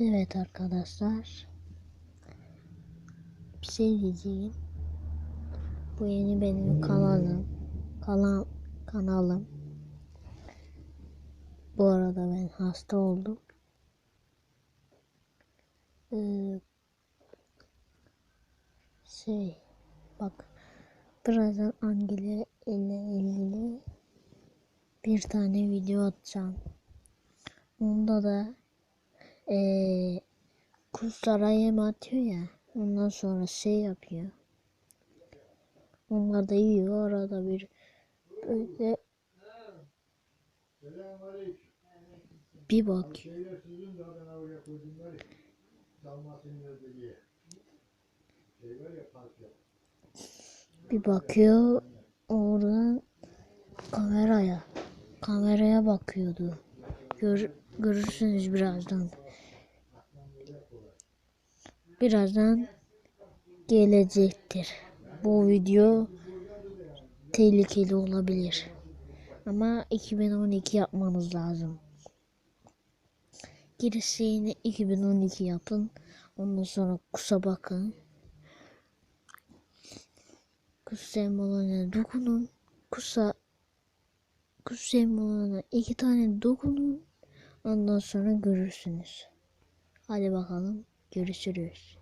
Evet arkadaşlar. Bir şey diyeceğim. Bu yeni benim kanalım. Kanal, kanalım. Bu arada ben hasta oldum. Ee, şey bak birazdan Angela ile ilgili bir tane video atacağım. Onda da eee kuşlara yem atıyor ya. Ondan sonra şey yapıyor. Onlar da yiyor. Arada bir böyle bir bak. Bir bakıyor oradan kameraya. Kameraya bakıyordu. Gör, görürsünüz birazdan. Birazdan gelecektir. Bu video tehlikeli olabilir. Ama 2012 yapmanız lazım. Girişini 2012 yapın. Ondan sonra kusa bakın. Kuş sembolüne dokunun. Kusa kuş sembolüne iki tane dokunun. Ondan sonra görürsünüz. Hadi bakalım. Görüşürüz.